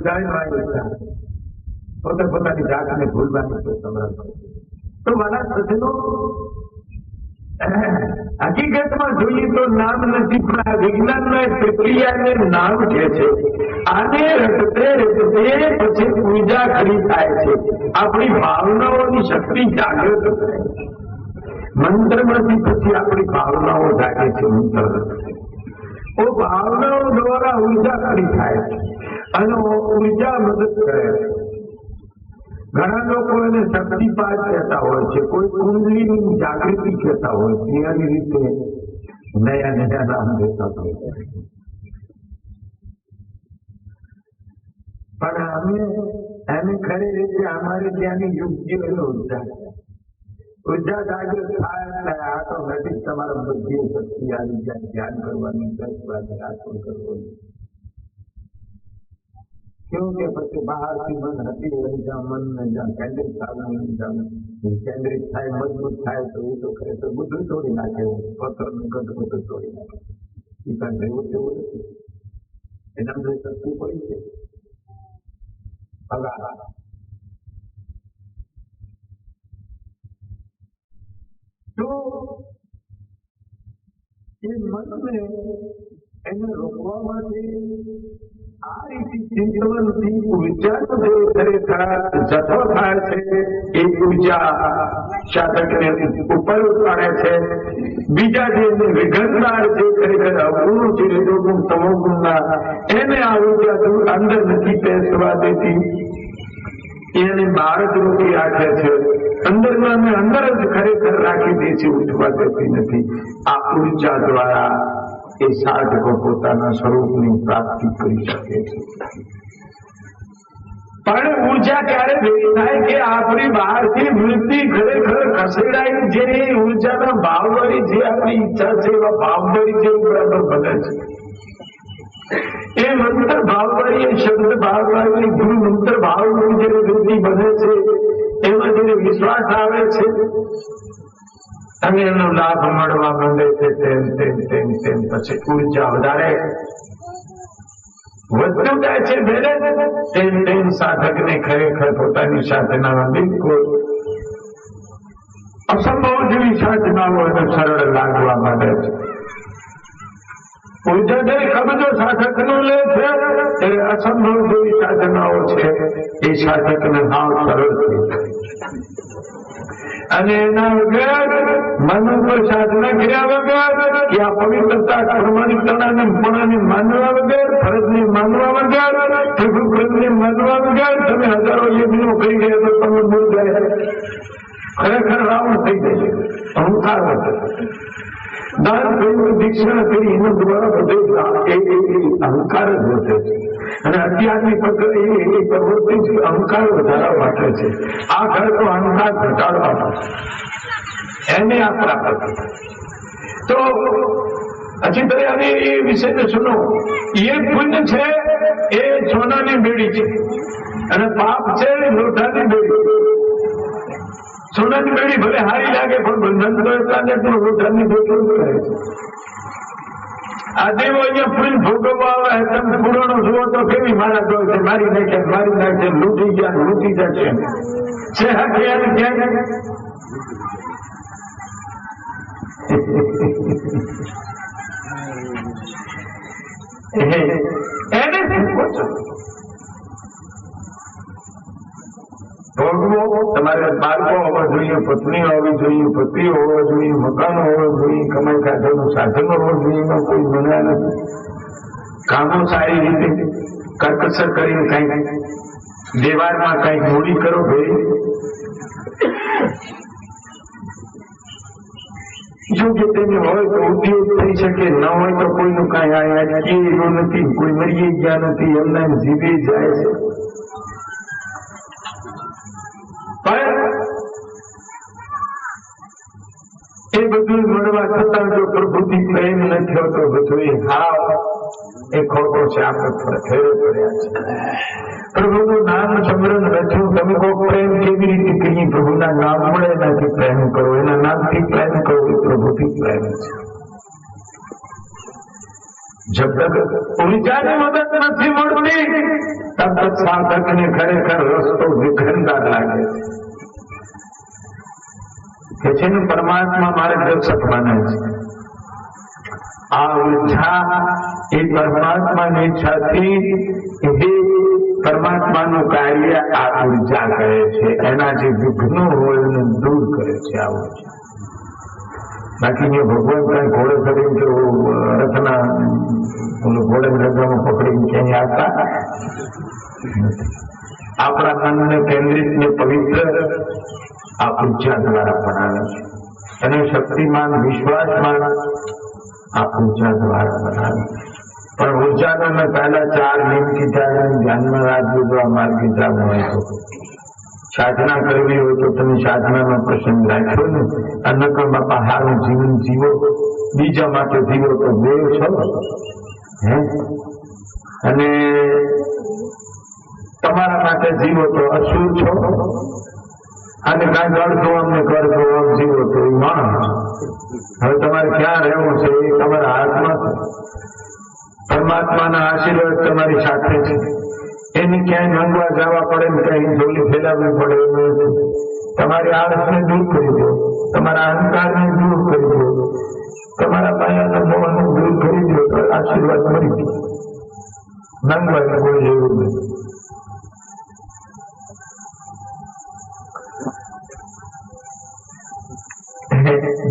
ઊર્જા પોતે પોતાની જાતને ભૂલવાની તો સમરણ તો મારા સજનો હકીકતમાં જોઈએ તો નામ નથી, પણ આ વિજ્ઞાનના પ્રક્રિયાને નામ કે છે, આને રટતે રટતે પછી પૂજા ખરી થાય છે. આપણી ભાવનાઓની શક્તિ જાગૃત થાય છે. મંત્રમાંથી પછી આપણી ભાવનાઓ જાગે છે, મંત્ર. ઓ ભાવનાઓ દ્વારા ઊર્જા ખરી થાય છે. અને ઊર્જા મદદ કરે. ઘણા લોકો એને શક્તિપાત કહેતા હોય છે. કોઈ કુંડલીની જાગૃતિ કહેતા હોય છે. એની રીતે નયા નયા નામ દેતા હોય પણ અમે એને ખરી રીતે અમારે ત્યાંની યુક્તિઓ ઊર્જા ઊર્જા જાગૃત થાય એટલે નથી તમારા બધી શક્તિ આવી જાય. ધ્યાન કરવાની દસ વાત રાખો કરવાની કેવું કે પછી બહારથી મન હતી અને જ્યાં મન જ્યાં કેન્દ્રિત સાધન જ્યાં કેન્દ્રિત થાય, મજબૂત થાય, તો એ તો ખરેખર બધું તોડી નાખે પથ્થરનું ગઢ બધું તોડી નાખે. એ કાંઈ રહેવું તેવું નથી. એના જોઈ શક્તિ પડી છે. તો એ મનને એને રોકવા માટે આ રીતે ચિંતવનથી ઉર્જાનો જે ખરેખર જથ્થો થાય છે, એ ઊર્જા સાધકને ઉપર ઉપાડે છે. બીજા જે વિઘટનાર છે ખરેખર અપૂર્ણ છે રજોગુણ તમોગુણના એને આ ઊર્જા દૂર અંદર નથી બેસવા દેતી. એને બહાર જ રાખે છે. અંદરના અંદર જ ખરેખર રાખી દે છે, ઉઠવા દેતી નથી. આ ઊર્જા દ્વારા એ સાધકો પોતાના સ્વરૂપની પ્રાપ્તિ કરી શકે છે. પણ ઊર્જા ક્યારે ભેગી થાય કે આપણી બહારથી વૃત્તિ ખરેખર ખસેડાય જે ઉર્જાના ભાવવાળી જે આપણી ઈચ્છા છે, એવા ભાવવાળી જે બરાબર બને છે. એ મંત્ર ભાવવાળી એ શબ્દ ભાવવાળી ગુરુ મંત્ર ભાવની જે વૃત્તિ બને છે, એમાં જેને વિશ્વાસ આવે છે અને એનો લાભ મળવા માંડે છે, તેમ તેમ તેમ તેમ. પછી ઊર્જા વધારે. વધતું જાય છે ભેરે તેમ તેમ સાધકને ખરેખર પોતાની સાધનામાં બિલકુલ અસંભવ જેવી સાધનાઓ સરળ લાગવા માંડે છે. ઊર્જા જે કબજો સાધકનો લે છે? એ અસંભવ જેવી સાધનાઓ છે. એ સાધકને ભાવ સરળ અને એના વગર મન ઉપર સાધના કર્યા વગર કે આ પવિત્રતા પ્રમાણિકતાને પૂર્ણને માનવા વગર, ફરજને માનવા વગર પ્રભુ ને માનવા વગર તમે હજારો યજ્ઞો કરી ગયા તો તમે ભૂલ ગયા ખરેખર રાવણ થઈ જશે અહંકાર અહંકાર જ છે. અને અત્યારની પદ્ધતિ એ માટે છે. આ ઘર તો અહંકાર ઘટાડવા એને આ પ્રાપ્ત તો હજી હવે એ વિશે સુનો. એ પુણ્ય છે, એ સોનાની બેડી છે. અને પાપ છે લોઠાની બેડી સોનાની બેડી ભલે હારી લાગે, પણ બંધન તો એટલા ને પણ લોઠાની બેડી કરે આ દેવો અહીંયા ફૂલ ભોગવવા આવે તમે પુરાણો જુઓ તો કેવી મારા દોર છે, મારી નાખે મારી નાખે, લૂટી ગયા, લૂંટી જશે. છે હા ક્યાં ક્યાં એને શું કહો ભોગવો તમારે બાળકો હોવા જોઈએ, પત્ની હોવી જોઈએ, પતિ હોવા જોઈએ, મકાન હોવા જોઈએ, કમાઈ કાઢવાનું સાધન હોવું જોઈએ કોઈ ગુના નથી. કામો સારી રીતે કરકસર કરીને કંઈક દેવાળમાં કંઈક મૂડી કરો ભાઈ. જો કે તેને હોય તો ઉપયોગ થઈ શકે, ન હોય તો કોઈનું કાંઈ આ નથી, કોઈ મરી ગયા નથી, એમના એમ જીવે જાય છે. પણ એ બધું મળવા છતાં જો પ્રભુથી પ્રેમ ન થયો બધું એ હાવ, એ ખોટો છે આપણે ફેરો કર્યા છે. પ્રભુનું નામ સમરણ રચ્યું તમે કહો પ્રેમ કેવી રીતે કહીએ? પ્રભુના નામ મળે એનાથી પ્રેમ કરો. એના નામથી પ્રેમ કરો એ પ્રભુથી પ્રેમ છે. જબ તક ઉર્જાની મદદ નથી મળતી, તબ તક સાધકને ખરેખર રસ્તો વિખંડા લાગે છે. કે છે ને પરમાત્મા માર્ગદર્શક બને છે. આ ઊર્જા એ પરમાત્માની ઈચ્છાથી એ પરમાત્માનું કાર્ય આ ઊર્જા કરે છે. એના જે વિઘ્નો હોય એને દૂર કરે છે આ ઊર્જા. બાકી જે ભગવાન કઈ ઘોડે કરીને કે રથના ઘોડે રથમાં પકડીને ક્યાંય આવતા? આપણા મનને કેન્દ્રિત ને પવિત્ર આ પૂજા દ્વારા બનાવે છે. અને શક્તિમાન, વિશ્વાસમાન આ પૂજા દ્વારા બનાવે પણ ઉર્જાના મેં પહેલા ચાર નિયમ કીધા ધ્યાનમાં રાખજો તો આ માર્ગ કીધા હોય તો. સાધના કરવી હોય તો તમે સાધનાનો પ્રસંગ રાખ્યો ને. અન્નકર બાપા હારું જીવન જીવો. બીજા માટે જીવો તો દેવ છો. હે? અને તમારા માટે જીવો તો અસુર છો. અને કાંઈક અડધો અમને કરજો આમ જીવો તો એ માણસ. હવે તમારે ક્યાં રહેવું છે એ તમારા હાથમાં? પરમાત્માના આશીર્વાદ તમારી સાથે છે. એને ક્યાંય માંગવા જવા પડે ને ક્યાંય ઝોલી ફેલાવવી પડે એવું નથી. તમારી આળસને દૂર કરી દો. તમારા અહંકારને દૂર કરી દો. તમારા પાયાના મોહનને દૂર કરી દો. આશીર્વાદ મળી ગયો માંગવા કોઈ એવું નથી.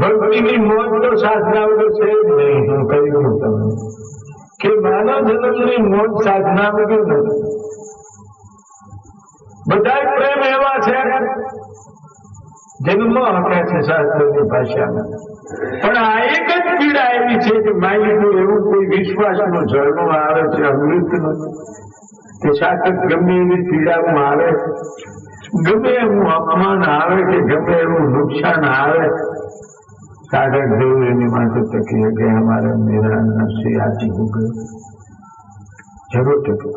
ભક્તિની મોજ તો સાધના વગર છે જ નહીં, હું કહી દઉં તમને. કે માનવ જન્મની મોજ સાધના વગર નથી. બધા પ્રેમ એવા છે, જન્મ હકે છે શાસ્ત્રની ભાષામાં. પણ આ એક જ પીડા એવી છે કે માલિકનું એવું કોઈ વિશ્વાસનો ઝરણો આવે છે અમૃતનો કે સાતક ગમે એવી પીડામાં આવે. ગમે એવું અપમાન આવે કે ગમે એવું નુકસાન આવે. સાગર જેવું એની માટે તકીએ કે હમારે મેરા નફસે આજી હો ગયો જરૂર તકી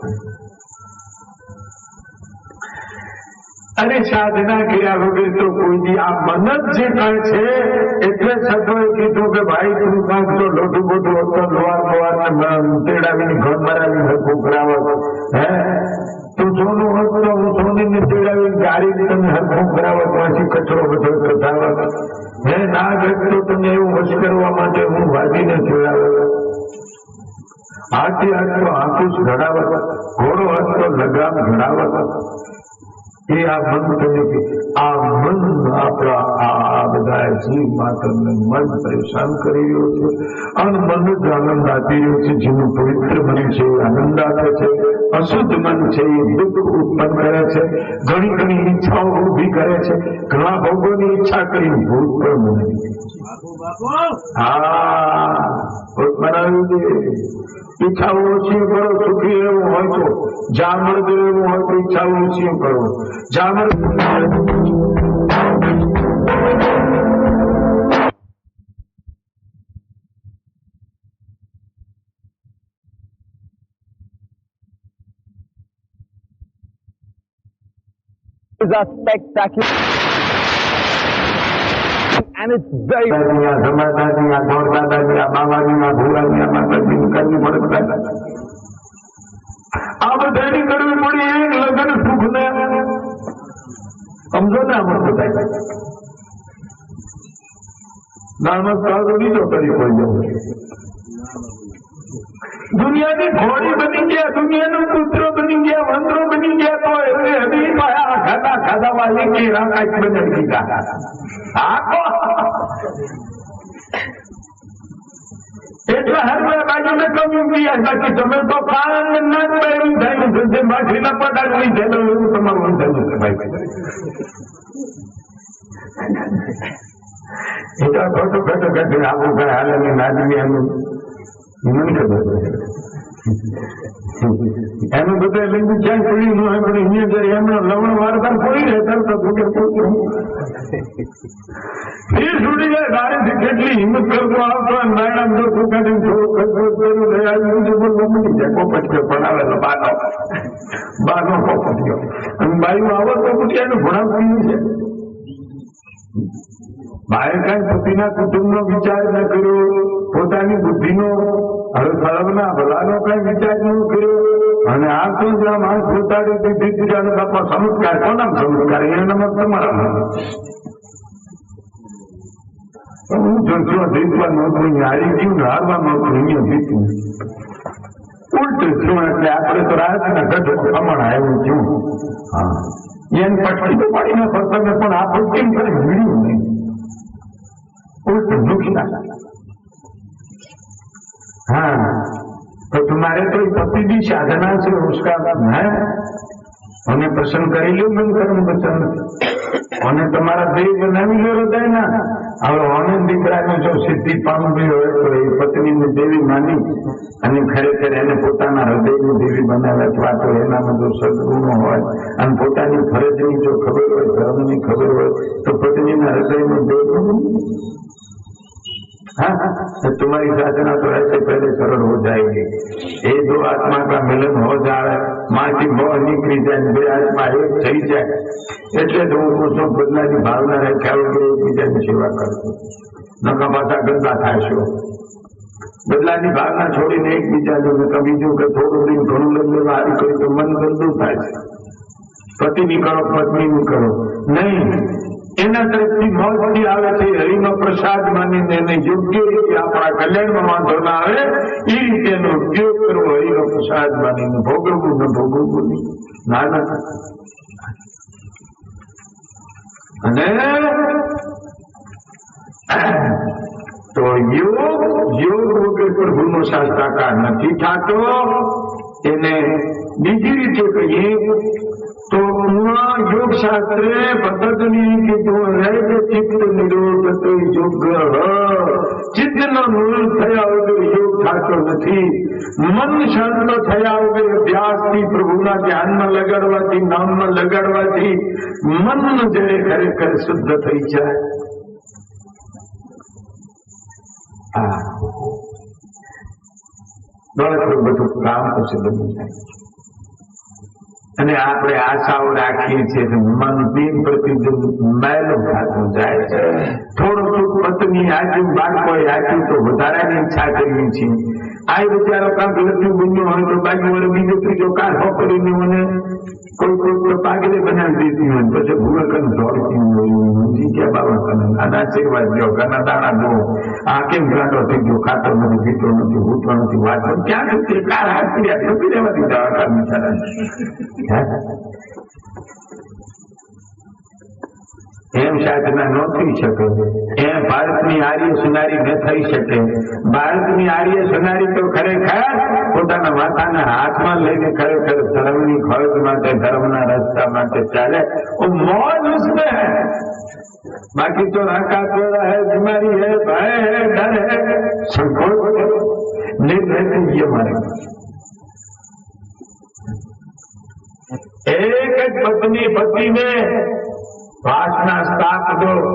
અને સાધના કર્યા વગર તો કોઈ આ મન જ જે કહે છે એટલે સદોએ કીધું કે ભાઈ તું કાંક તો લોટું બોટું હતો લોવાર લોવાર તેડાવીને ઘર મરાવીને કરાવો હે તું સોનું હોત તો હું સોનીને તેડાવીને ગાડી તમે હરખું કરાવત પછી કચરો બધો કરતા હે ના ઘટતો તમને એવું વશ કરવા માટે હું વાજીને જોયા હાથી હાથ તો આંકુશ ઘોડો હાથ લગામ ઘડાવત. એ આ મન થયું આ મન આપણા આ બધા જીવ માત્રને મન પરેશાન કરી રહ્યો છે. અને મન જ આનંદ આપી રહ્યો છે, જેનું પવિત્ર મન છે આનંદ આપે છે. અશુદ્ધ મન છે, એ દુઃખ ઉત્પન્ન કરે છે, ઘણી ઘણી ઈચ્છાઓ ઊભી કરે છે, ઘણા ભોગોની ઈચ્છા કરી ભૂત પણ હા ભૂત ઈચ્છાઓ ઓછી કરો, સુખી એવું હોય તો. જામણ એવું હોય તો ઈચ્છાઓ ઓછી કરો. જામણ is a spectacular and it's very પડે એક દુનિયાની ઘોડી બની ગયા, દુનિયાનો પુત્ર બની ગયા, મંત્રો બની ગયા, તો એમને હજી ખાધા ખાધા વાળી કે રાકાશ બનાવી દીધા આખો એટલે હર બાજુને કમી ગયા બાકી તમે તો કાન ના જ પહેર્યું થયું છે જે માછલીના પડાડની થયેલું એવું તમારું થયું છે, ભાઈ. એ તો ખોટું ખોટું કદી આવું કઈ હાલે, ને નાદવી મન ખબર એનું બધું લીંબુ ક્યાંય પડી ન હોય, પણ અહીંયા જયારે એમને લવણ વારતા પડી રહે ત્યારે તો ભૂગે એ છૂટી જાય ગાડીથી કેટલી હિંમત કરતો આવતો અને નાયણા જો બીજું બોલવું મળી જાય, પોપટ ગયો, ભણાવેલો બાનો. બાનો પોપટ ગયો. અને બાયું આવો તો પછી એને ભણાવતી છે. બાએ કઈ પતિના કુટુંબનો વિચાર ન કર્યો, પોતાની બુદ્ધિનો સળગના ભલાનો કઈ વિચાર ન કર્યો, અને આ તો જ માણસ પોતાની દીધી બીજાનો બાપા સંસ્કાર. કોના સંસ્કાર? એના નંબર તમારા હું જોશો જીતવા નહોતું હારી ગયું હારવા નહોતું અહીંયા જીતું. ઉલટું છું એટલે આપણે તો રાજના ગઢ પ્રમાણ આવ્યું હા. એને પટકી તો પડી ન તમે પણ આ કેમ કરે મળ્યું નહીં. कोई को दुखी ना हाँ तो तुम्हारे कोई पति की साधना से उसका मैं उन्हें प्रसन्न कर लो मन कर्म वचन उन्हें तुम्हारा देह बनावी लो हृदय ना હવે અને દીકરાને જો સિદ્ધિ પામવી હોય તો એ પત્નીને દેવી માની અને ખરેખર એને પોતાના હૃદયની દેવી બનાવે અથવા તો એનામાં જો સદગુણો હોય અને પોતાની ફરજની જો ખબર હોય, ધર્મની ખબર હોય, તો પત્નીના હૃદયનું દેવ हाँ तो तुम्हारी साधना तो ऐसे पहले सरल हो जाएगी ये दो आत्मा का मिलन हो जाए माँ की मोह निकली जाए બે આત્મા એક થઈ જાય એટલે જ હું પૂછું બદલાની ભાવના રાખ્યા વગર એકબીજાની સેવા કરજો નકા પાછા ગંદા થાશો બદલાની ભાવના છોડીને એકબીજાને નકા બીજું કે થોડું દિન ઘણું લઈ લેવા હારી કરી તો મન ગંદુ થાય છે પતિની કરો પત્નીની કરો નહીં એના તરફથી મોજથી આવે છે હરિનો પ્રસાદ માનીને એને યોગ્ય રીતે આપણા કલ્યાણમાં વાંધો ના આવે, એ રીતે એનો ઉપયોગ કરવો હરિનો પ્રસાદ માનીને ભોગવવું ને ભોગવવું ના અને તો યોગ યોગ વગર પ્રભુનો શાસ્ત્રાકાર નથી થતો, એને બીજી રીતે કહીએ તો યોગ શાસ્ત્રે પદ્ધતિની કીધું, હે ચિત્ત નિરોધ તો યોગ ચિત્તનો મૂળ થયા વગર યોગ થતો નથી. મન શાંત થયા વગર અભ્યાસથી પ્રભુના ધ્યાનમાં લગાડવાથી, નામમાં લગાડવાથી મન જયારે ખરેખર શુદ્ધ થઈ જાય. બળતરું બધું કામ પછી બની જાય. અને આપણે આશાઓ રાખીએ છીએ કે મન દિન પ્રતિદિન મેલું થતું જાય છે. થોડું પત્ની આપ્યું બાળકોએ આપ્યું તો વધારાની ઈચ્છા કરીએ છીએ આ બિચારો કાંક લખ્યું બન્યું હોય તો બાજુ વડે બીજો ત્રીજો કાઢો કરીને મને કોઈ કોઈ તો પાગલે બનાવી દેતી હોય પછી ભૂલકન દોડતી હોય નથી કે બાબા તને આના સેવા ગયો ઘણા દાણા દો આ કેમ ગાંડો થઈ ગયો? ખાતો નથી, પીતો નથી, ભૂતો નથી વાંચો ક્યાં સુધી? કાર હાથ કર્યા નથી રહેવા દીધા હતા બિચારા એમ સાધના ન થઈ શકે. એ ભારતની આર્ય સુનારી ન થઈ શકે. ભારતની આર્ય સુનારી તો ખરેખર પોતાના માતાના હાથમાં લઈને ખરેખર ધર્મની ખોજ માટે, ધર્મના રસ્તા માટે ચાલે. મોજ ઉસમે હૈ. બાકી તો રાકા કોરા હૈ, બીમારી હે, ભય હૈ, ડર હે. સંકોચ નહીં રહેતી ये મારે. એક જ પત્ની પતિને ने વાસના સ્થાપ દો.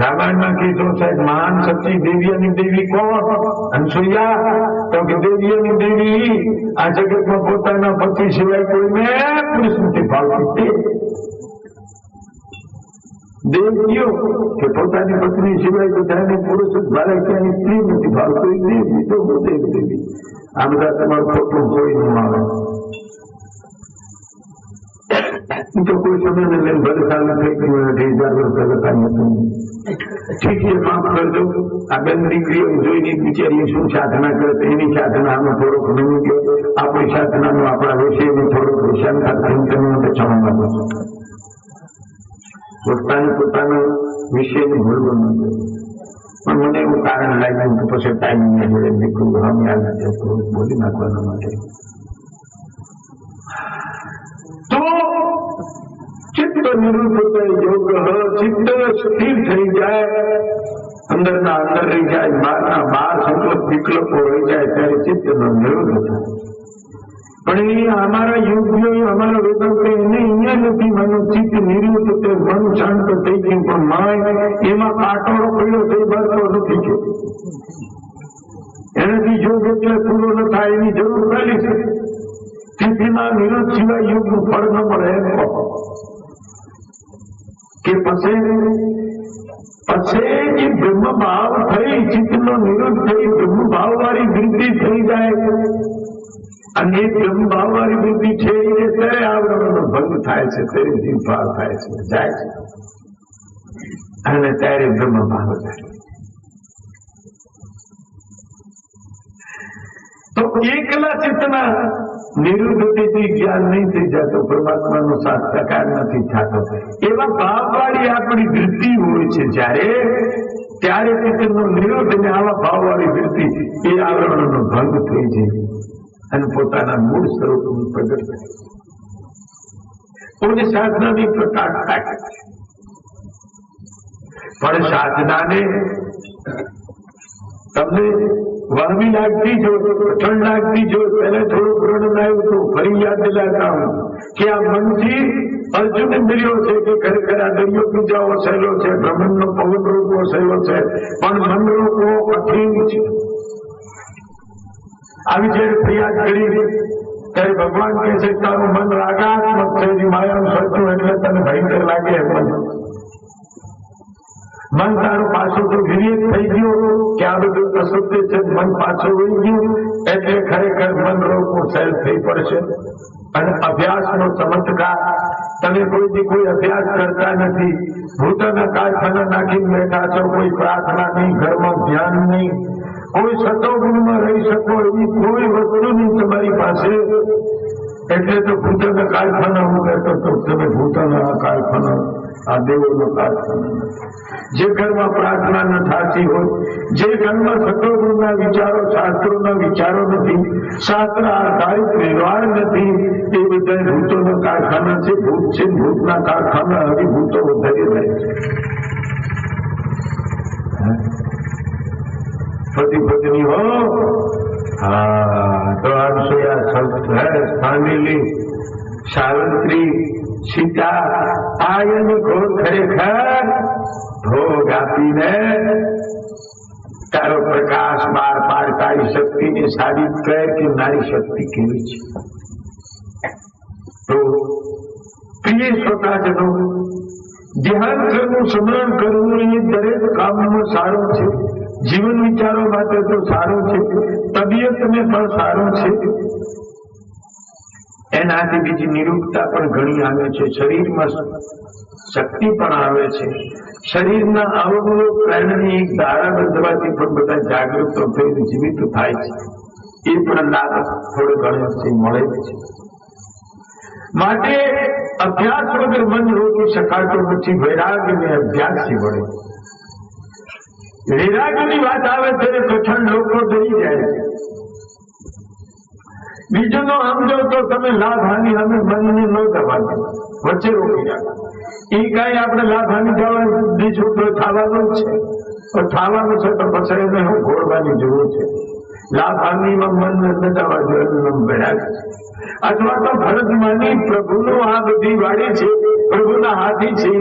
રામાયણમાં કીધું છે મહાન સતી દેવીઓની દેવી કોણ? અનસુયા તો કે દેવીઓની દેવી આ જગતમાં પોતાના પતિ સિવાય કોઈને પુરુષ નથી ભાવતી. દેવીઓ કે પોતાની પત્ની સિવાય બધાને પુરુષ જ ભાવે, ક્યાંય સ્ત્રી નથી ભાવતો. દેવી. તો દેવી આ બધા તમારું ખોટું કોઈ ન આવે તો કોઈ સમય ને લઈને ભલે સાલ થઈ અઢી ઠીક છે માફ કરજો આ બેન દીકરીઓ જોઈને બિચારી શું સાધના કરે તો એની સાધનામાં થોડોક નહીં ગયો આપણી સાધનાનો આપણા વિષયનો થોડોક વિશાલતા ચિંતન તમે બચાવવા માંગો છો પોતાને પોતાનો વિષયને ભૂલવું માંગે પણ મને એવું કારણ લાગ્યું કે પછી ટાઈમ જોડે નીકળ્યું અમે આવી જાય તો બોલી નાખવાના માટે. ચિત્ત નિરૂપિત યોગ ચિત્ત સ્થિર થઈ જાય. અંદરના અંદર રહી જાય બહારના બહાર સંકલ્પ વિકલ્પો રહી જાય, ત્યારે ચિત્તનો નિરોધ થાય. પણ એ અમારા યોગ્ય અમારા વેદાંત એને અહીંયા નથી માનું. ચિત્ત નિર્યુત તે મન શાંત થઈ ગયું, પણ માય એમાં કાટોળો પડ્યો તે બરતો નથી ગયો એનાથી યોગ એટલે પૂરો ન થાય એની જરૂર ખાલી છે. સ્થિતિના નિરોધ સિવાય યોગનું ફળ ન મળે એમ કે પછી? પછી એ બ્રહ્મ ભાવ થઈ, ચિત્તનો નિરોધ થઈ બ્રહ્મ ભાવ વાળી વૃદ્ધિ થઈ જાય. અને બ્રહ્મ ભાવ વાળી વૃદ્ધિ છે એ ત્યારે આવરણનો ભંગ થાય છે ત્યારે જીવ ભાવ થાય છે, જાય છે. અને ત્યારે બ્રહ્મ ભાવ થાય તો એકલા ચિત્તના નિરુદ્ધિથી જ્ઞાન નહીં થઈ જતો પરમાત્માનો સાક્ષાત્કાર નથી થતો. એવા ભાવવાળી આપણી વૃત્તિ હોય છે જ્યારે, ત્યારે ચિત્તનો નિરોધ અને આવા ભાવવાળી વૃત્તિ એ આવરણનો ભંગ થઈ જાય અને પોતાના મૂળ સ્વરૂપનું પ્રગટ થાય. કોઈ સાધનાની પ્રકાર થાય. પણ સાધનાને તમને વામી લાગતી જો ઠંડ લાગતી જો પહેલા થોડું વર્ણન આવ્યું હતું ફરી યાદ દિલાતા હું કે આ મનથી અર્જુન મળ્યો છે કે ખરેખર આ દરિયો બીજા વસેલો છે બ્રહ્મણનો પવન રૂપ વસેલો છે, પણ મન રૂપો કઠિન છે. આવી જયારે ફરિયાદ કરી ત્યારે ભગવાન કહે છે, તારું મન રાગાત્મક છે માયા સરખું એટલે તને ભયંકર લાગે એમ મને તારું પાછું તો વિવેક થઈ ગયું કે આ બધું અસત્ય છે, મન પાછું વહી ગયું, એટલે ખરેખર મન રોગનું સહેલ થઈ પડશે. અને અભ્યાસનો ચમત્કાર, તમે કોઈથી કોઈ અભ્યાસ કરતા નથી, ભૂતના કારખાના નાખીને બેઠા છો, કોઈ પ્રાર્થના નહીં, ઘરમાં ધ્યાન નહીં, કોઈ સતોગુણમાં રહી શકો એવી કોઈ વસ્તુ નહીં તમારી પાસે. એટલે તો ભૂતના કારખાના હું કહેતો તો તમે ભૂતના કારખાના આ દેવોનો પ્રાર્થના. જે ઘરમાં પ્રાર્થના ન થતી હોય, જે ઘરમાં સતોગુણના વિચારો, શાસ્ત્રોના વિચારો નથી શાસ્ત્ર આધારિત વ્યવહાર નથી, એ બધા ભૂતોના કારખાના છે, ભૂત છે, ભૂતના કારખાના હવે ભૂતો વધારી રહે છે. પતિ પત્ની હો? હા, તો આ સૌ સ્થાનેલી સાવિત્રી સીતા આ એનો ખરેખર ભોગ આપીને તારો પ્રકાશ બાર તારી શક્તિને સાબિત કરે કે નારી શક્તિ કેવી છે? તો પ્રિય શ્રોતાજનો ધ્યાન કરવું સ્મરણ કરવું એ દરેક કામમાં સારો છે. જીવન વિચારો માટે તો સારો છે. તબિયતને પણ સારો છે. એનાથી બીજી નિરૂપતા પણ ઘણી આવે છે. શરીરમાં શક્તિ પણ આવે છે. શરીરના અવગુણો પ્રેરણાની એક ધારા બંધવાથી પણ બધા જાગૃત થઈને જીવિત થાય છે. એ પણ લાભ થોડો ઘણો મળે છે. માટે અભ્યાસ વગર મન રોકી શકાતો પછી વૈરાગ્યને અભ્યાસથી વળે. વૈરાગ્યની વાત આવે ત્યારે પ્રથમ લોકો ડરી જાય છે. બીજું સમજો તો તમે લાભ હાનિ અમે બંને ન દબાવો વચ્ચે રોકી એ કઈ આપણે લાભ હાનિ થવાની બીજું તો થવાનું છે. તો થવાનું છે તો પછી એને હું ઘોડવાની જરૂર છે. લાભ હાનિમાં મન ન જોઈએ છે અથવા તો ભરત માની પ્રભુનું આ બધી વાડી છે, પ્રભુના હાથી છે,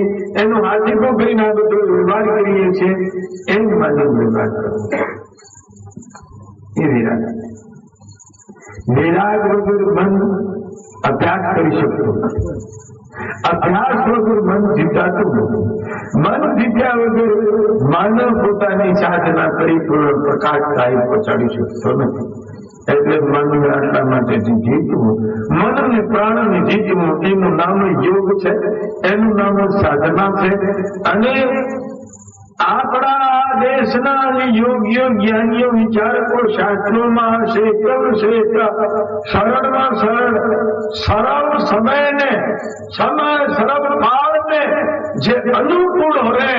એનું હાથી પણ કરીને આ બધો વ્યવહાર કરીએ છીએ, એમ માની વ્યવહાર કરો. એ વિરાગ વિરાગ વગર મન અભ્યાસ કરી શકતું અભ્યાસ વગર મન જીતાતું મન જીત્યા વગર માનવ પોતાની સાધના કરી પ્રકાશ થાય પહોંચાડી શકતો નથી. એટલે મન આટલા માટે જીતવું મન અને પ્રાણને જીતવું એનું નામ યોગ છે, એનું નામ સાધના છે, અને આપણા દેશના અને યોગ્ય જ્ઞાનીઓ વિચારકો શાસ્ત્રોમાં શ્રેષ્ઠ શ્રેષ્ઠ સરળમાં સરળ સરળ સમયને સમય સરળ કાળને જે અનુકૂળ રહે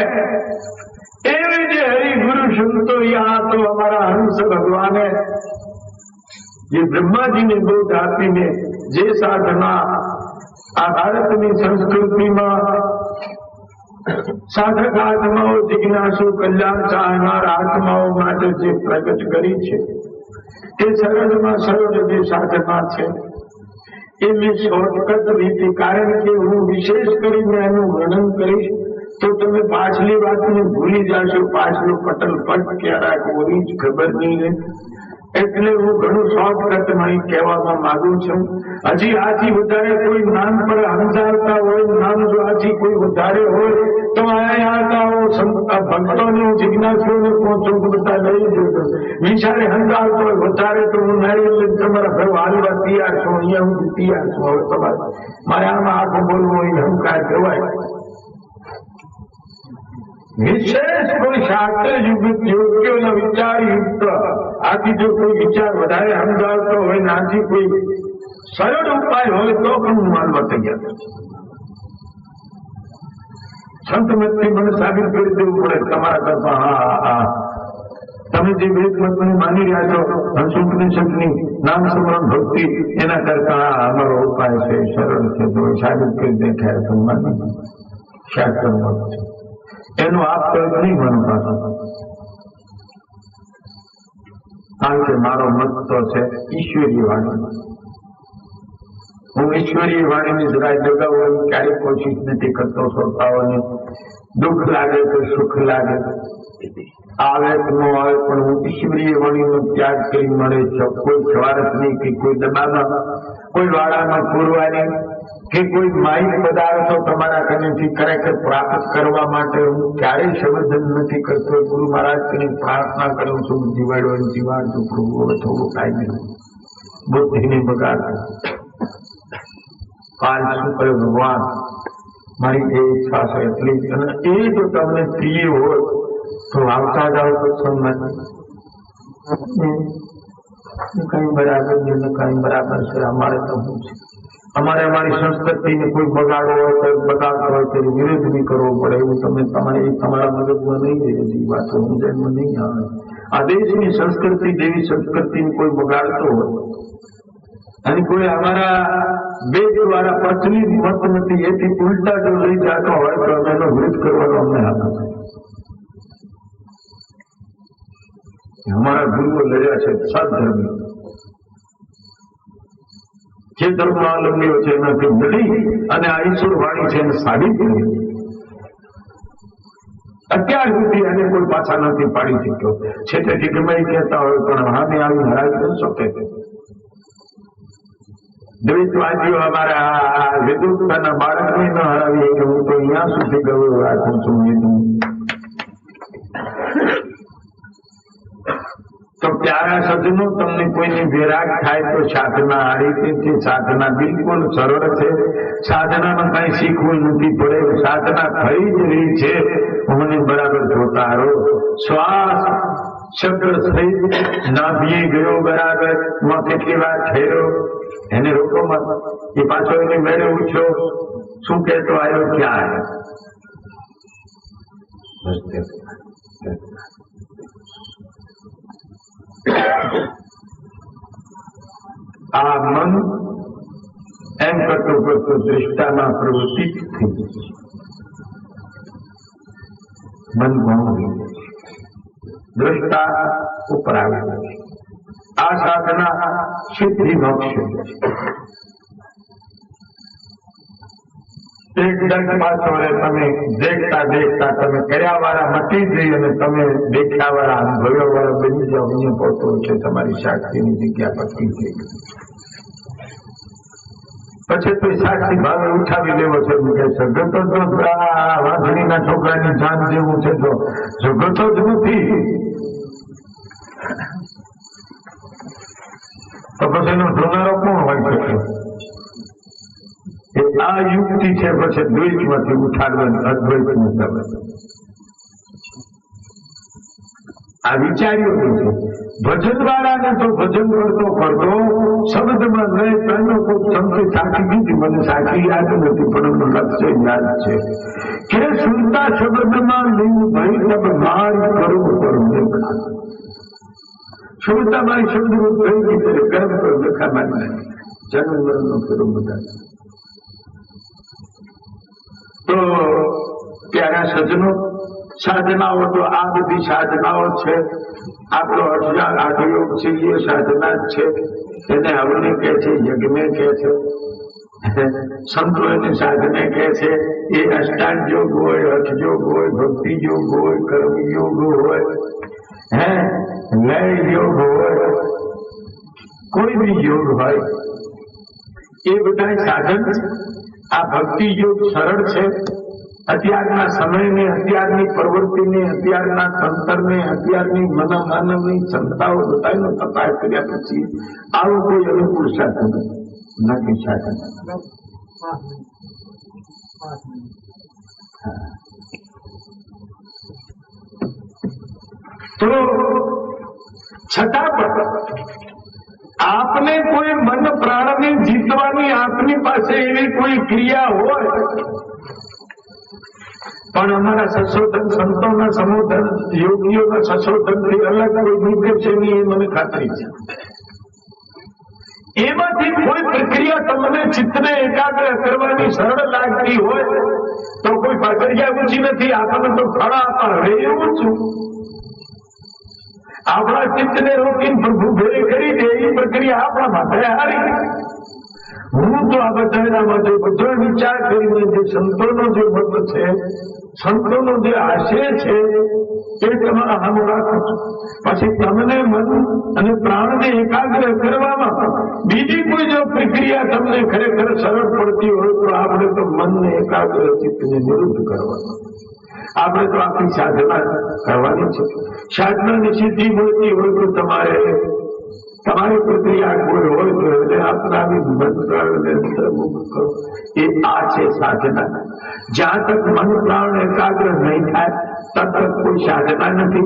એવી જે હરિગુરુ સંતો આ તો અમારા હંસ ભગવાને જે બ્રહ્માજીને બોધ આપીને જે સાધના આ ભારતની સંસ્કૃતિમાં સાધક આત્માઓ જિજ્ઞાસુ કલ્યાણ ચાહનાર આત્માઓ માટે જે પ્રગટ કરી છે એ સરળમાં સરળ જે સાધના છે એ મેં શોર્ટકટ રીતે, કારણ કે હું વિશેષ કરીને એનું વર્ણન કરીશ, તો તમે પાછલી વાતને ભૂલી જાશો. પાછલું પટલ પટ ક્યારે ઓરી જ ખબર નહીં રહે. એટલે હું ઘણું શોર્ટકટમાં અહીં કહેવામાં માંગુ છું. હજી આથી વધારે કોઈ નામ પર સમજાવતા હોય, નામ જો આથી કોઈ વધારે હોય, તો ભક્તોને જિજ્ઞાસુઓને પહોંચું બધા લઈ જતો વિચારે સમજાવતો હોય, વધારે તો હું નહીં તમારા ઘર હાલવા તૈયાર છું, અહીંયા હું તૈયાર છું. હવે તમારે મારે આમાં આખું બોલવું હોય હંકાર કહેવાય. વિશેષ કોઈ શાસ્ત્ર યુક્ત યોગ્યોનો વિચાર યુક્ત આથી જો કોઈ વિચાર વધારે સમજાવતો હોય નાથી કોઈ સરળ ઉપાય હોય તો પણ હું માનવા તૈયાર. સંત મતથી મને સાબિત કરી દેવું પડે તમારા કરતા હા હા તમે જે વેદ મતને માની રહ્યા છો હંસુપનિષદની નામ સ્મરણ ભક્તિ, એના કરતા આ અમારો ઉપાય છે, સરળ છે. તો સાબિત કરી દેખાય તો માની શાસ્ત્ર મત છે એનો આપ પ્રયોગ નહીં માનો પાછો કારણ કે મારો મત તો છે ઈશ્વરીય વાણી. હું ઈશ્વરીય વાણીની જરાય જગાવવાની ક્યારેય કોશિશ નથી કરતો, શ્રોતાઓને દુઃખ લાગે તો સુખ લાગે. આવે કે ન આવે, પણ હું ઈશ્વરીય વાણીનો ત્યાગ કરી મળે છે. કોઈ સ્વાર્થ નહીં કે કોઈ દબામાં કોઈ વાળામાં પૂરવાની કે કોઈ માહિત પદાર્થો તમારા કનેથી ખરેખર પ્રાપ્ત કરવા માટે હું ક્યારેય સમર્થન નથી કરતો. ગુરુ મહારાજ કરી પ્રાર્થના કરું છું જીવાડો જીવાડજો પ્રભુ હવે થોડું કાંઈ નહીં. બુદ્ધિને બગાડ. શું કર્યો ભગવાન. મારી એ ઈચ્છા છે એટલી. અને એ જો તમને પ્રિય હોય, તો આવતા જાઓ સત્સંગમાં કઈ બરાબર છે કઈ બરાબર છે, અમારે તો હું છે. અમારે અમારી સંસ્કૃતિને કોઈ બગાડો હોય તો બગાડતો હોય તો વિરોધ બી કરવો પડે. એવું તમે તમારે તમારા મગજમાં નહીં રહે એ વાતો. સમજણમાં નહીં આવે આ દેશની સંસ્કૃતિ જેવી સંસ્કૃતિને કોઈ બગાડતો હોય. અને કોઈ અમારા બે દ્વારા પ્રચલિત મત નથી. એથી ઉલટા જો લઈ જતો હોય તો અમે એનો વિરોધ કરવાનો અમને હાથ અમારા ગુરુઓ લડ્યા છે સદધર્મી જે ધર્માવલંબીઓ છે એનાથી લડી અને આ ઈશ્વર વાણી છે એને સાબિત કરી. અત્યાર સુધી એને કોઈ પાછા નથી પાડી શક્યો. છે તેથી ગમે કહેતા હોય, પણ હામે આવી હરાવી કરી શકે દ્વૈતવાદીઓ અમારા વિદુત્તાના બાળકને ન હરાવી કે હું તો અહીંયા સુધી ગયો રાખું છું એનું તો પ્યારા સજનો તમને કોઈની વિરાગ થાય તો સાધના આ રીતે સાધના બિલકુલ સરળ છે. સાધનામાં કઈ શીખવું નથી પડે. સાધના થઈ જ રહી છે. મને બરાબર જોતા રહો. શ્વાસ શબ્દ ના નાભીએ ગયો બરાબર. માં કેટલી વાર ઠેરો. એને રોકો મત એ પાછો એને મેળે ઉઠ્યો. શું કહેતો આવ્યો? ક્યાં આ મન એમ કરતો કરતો દ્રષ્ટામાં પ્રવૃત્તિ થઈ. મન ઘણું દ્રષ્ટા ઉપર આવી છે. આ સાધના સિદ્ધિ મોક્ષ એક દંડ પાછો તમે દેખતા દેખતા તમે કર્યા વાળા મટી જઈ અને તમે દેખ્યા વાળા અનુભવ્યા વાળા બની જાઓ, અહીંયા પહોંચો છે તમારી સાક્ષીની જગ્યા પકડી થઈ પછી તો સાક્ષી ભાવે ઉઠાવી લેવો છે, એમ કે છે, ગતો તો છોકરાની જાન જેવું છે તો જો ગતો જ નથી. તો પછી એનો ઢોનારો કોણ હોય શકે? આ યુક્તિ છે પછી દ્વૈતમાંથી ઉઠાડવાની અદ્વૈતની સમજ. આ વિચાર્યું છે ભજન વાળાને તો ભજન કરતો કરતો શબ્દમાં નહીં પહેલો કોઈ સમજી સાચી દીધી, મને સાચી યાદ નથી પરંતુ લક્ષ્ય યાદ છે. કે સુનતા શબ્દમાં લીન ભાઈ તબ માર કરું કરું દેખા સુનતા મારી શબ્દ થઈ ગઈ ત્યારે ગરમ કરો દેખા મારી જન્મ મરણનો કરું બધા. તો પ્યારા સજનો, સાધનાઓ તો આ બધી સાધનાઓ છે. આપણો અઠજાર આઠયોગ છે, એ સાધના જ છે. એને હવને કહે છે, યજ્ઞ કહે છે. સંતો એને સાધને કહે છે. એ અષ્ટાંગ યોગ હોય, હઠ યોગ હોય, ભક્તિ યોગ હોય, કર્મ યોગ હોય, હે, લય યોગ હોય, કોઈ બી યોગ હોય, એ બધા સાધન છે. આ ભક્તિ યોગ સરળ છે, અત્યારના સમયને, અત્યારની પ્રવૃત્તિને, અત્યારના તંત્રને, અત્યારની મનોમાનવની ક્ષમતાઓ બધાનો તપાસ કર્યા પછી આવું કોઈ અનુકૂળ સાધન નથી સાધન તો છતાં પણ આપને કોઈ મન પ્રાણને જીતવાની આપની પાસે એવી કોઈ ક્રિયા હોય? પણ અમારા સંશોધન સંતોના સંબોધન, યોગીઓના સંશોધનથી અલગ કોઈ નીકળે છે એની મને ખાતરી છે. એમાંથી કોઈ પ્રક્રિયા તમને ચિત્તને એકાગ્ર કરવાની સરળ લાગતી હોય, તો કોઈ પ્રક્રિયા ઊંચી નથી, આપણને તો ફળ આપણ હવે એવું છું. આપણા ચિત્તને રોકીને પ્રભુ ભેરે કરી પ્રક્રિયા આપણા માટે. હારી. હું તો આ બધાના માટે બધો વિચાર કરીને જે સંતોનો જે મત છે, સંતોનો જે આશય છે, એ તમારા હામું રાખો પછી તમને મન અને પ્રાણને એકાગ્ર કરવામાં બીજી કોઈ જો પ્રક્રિયા તમને ખરેખર સરળ પડતી હોય, તો આપણે તો મનને એકાગ્ર ચિત્તને નિરુદ્ધ કરવાનું. આપણે તો આખી સાધના કરવાની છે. સાધનાની સિદ્ધિ મળતી હોય તો તમારે તમારી પ્રક્રિયા કોઈ હોય તો એને આપનાવી કરો એ આ છે સાધના. જ્યાં તક મન પ્રાણ એકાગ્ર નહીં થાય, તબ તક કોઈ સાધના નથી,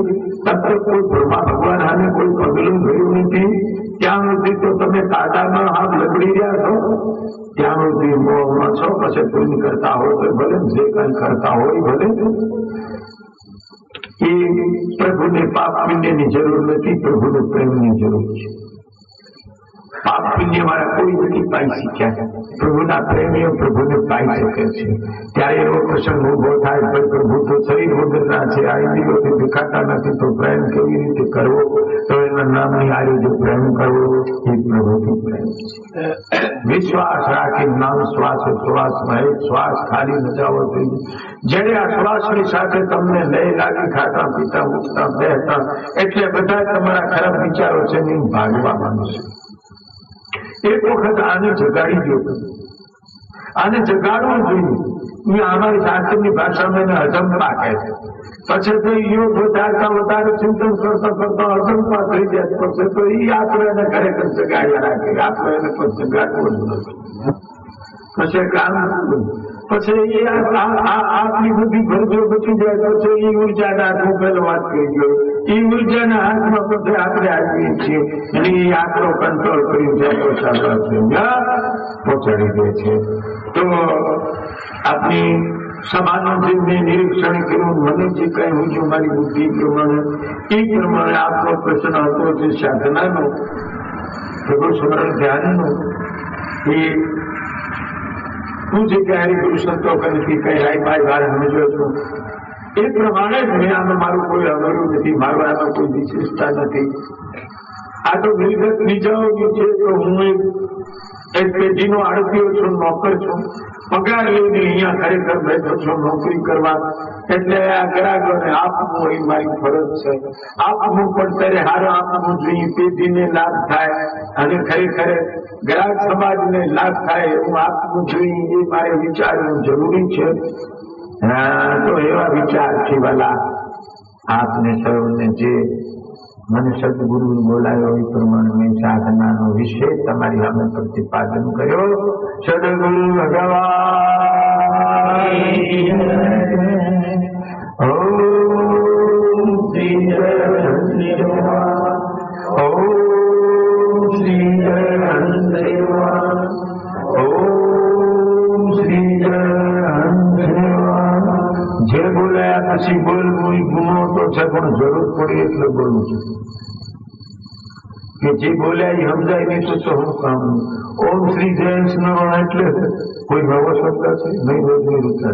તબ કોઈ બ્રહ્મા ભગવાન આને કોઈ પગલું થયું નથી. ત્યાં સુધી તો તમે કાંટામાં હાથ લગડી રહ્યા છો. ત્યાં સુધી મોહમાં છો, પછી પુણ્ય કરતા હોય તો ભલે, જે કંઈ કરતા હોય ભલે. એ પ્રભુને પાપ પુણ્યની જરૂર નથી, પ્રભુને પ્રેમની જરૂર છે. પાપ પુણ્ય વાળા કોઈ નથી પાઈ શીખ્યા પ્રભુના પ્રેમીઓ પ્રભુને પાઈ શકે છે. ત્યારે એવો પ્રસંગ ઊભો થાય પણ પ્રભુ તો શરીર વગરના છે આ ઇન્દ્રિયોથી દેખાતા નથી, તો પ્રેમ કેવી રીતે કરવો? તો એના નામની આયુધ પ્રેમ કરવો, એ પ્રભુથી પ્રેમ વિશ્વાસ રાખી નામ શ્વાસ શ્વાસમાં એક શ્વાસ ખાલી ન જોઈએ. જેને આ શ્વાસની સાથે તમને લઈ લાગી, ખાતા પીતા, ઉઠતા, બેહતા, એટલે બધા તમારા ખરાબ વિચારો છે ને ભાગવા માંડશે એક વખત આને જગાડી દો. આને જગાડવું જોઈએ. એ અમારી શાસ્ત્રની ભાષામાં એને અજંપા કહે છે. પછી તો યોગ વધારતા વધારે ચિંતન કરતા કરતા અજંપા થઈ જાય પછી તો એ આપણે એને ખરેખર જગાડ્યા રાખે. આપણે એને પણ જગાડવું જ નથી. પછી કામ પછી એ આ- આ- આ- બધી ભરજો બચી જાય પછી એ ઊર્જા ના પહેલો વાત કરી ગયો. એ ઉર્જાના હાથમાં પછી આપણે આવીએ છીએ. અને એ આપણો કંટ્રોલ કરી જાય પહોંચાડી દે છે. તો આપની સભાનું જે મેં નિરીક્ષણ કર્યું, મને જે કઈ હું છું, મારી બુદ્ધિ પ્રમાણે, એ પ્રમાણે આપનો પ્રશ્ન હતો જે સાધનાનો પ્રભુ સ્મરણ ધ્યાનનો. એ હું જે કઈ હરિગુરુ સંતો કઈ કઈ હાઈ બાય વાર સમજ્યો છું એ પ્રમાણે જ મેં મારું કોઈ અવરું નથી, મારું આમાં કોઈ વિશેષતા નથી. આ તો મિલકત બીજાઓની છે તો હું એક પેઢીનો આડતીઓ છું, નોકર છું. પગાર લઈને અહીંયા ખરેખર બેઠો છું, નોકરી કરવા. એટલે આ ગ્રાહકોને આપવું એ મારી ફરજ છે. આપવું પણ ત્યારે હારો આપવું જોઈએ, પેઢીને લાભ થાય અને ખરેખર ગ્રાહક સમાજને લાભ થાય એવું આપવું જોઈએ એ મારે વિચારવું જરૂરી છે. તો એવા વિચારથી વાલા. આપને સૌને જે મને સદગુરુ બોલાયો એ પ્રમાણે મેં સાધનાનો વિષય તમારી સામે પ્રતિપાદન કર્યો. સદગુરુ ભગવાન. પછી બોલવું એ ગુનો તો છે, પણ જરૂર પડી એટલે બોલું છું. કે જે બોલ્યા એ સમજાય નહીં તો શું કામ ઓમ શ્રી જય સ્મરણ એટલે કોઈ નવો શબ્દ છે? નહીં રોજની રીતે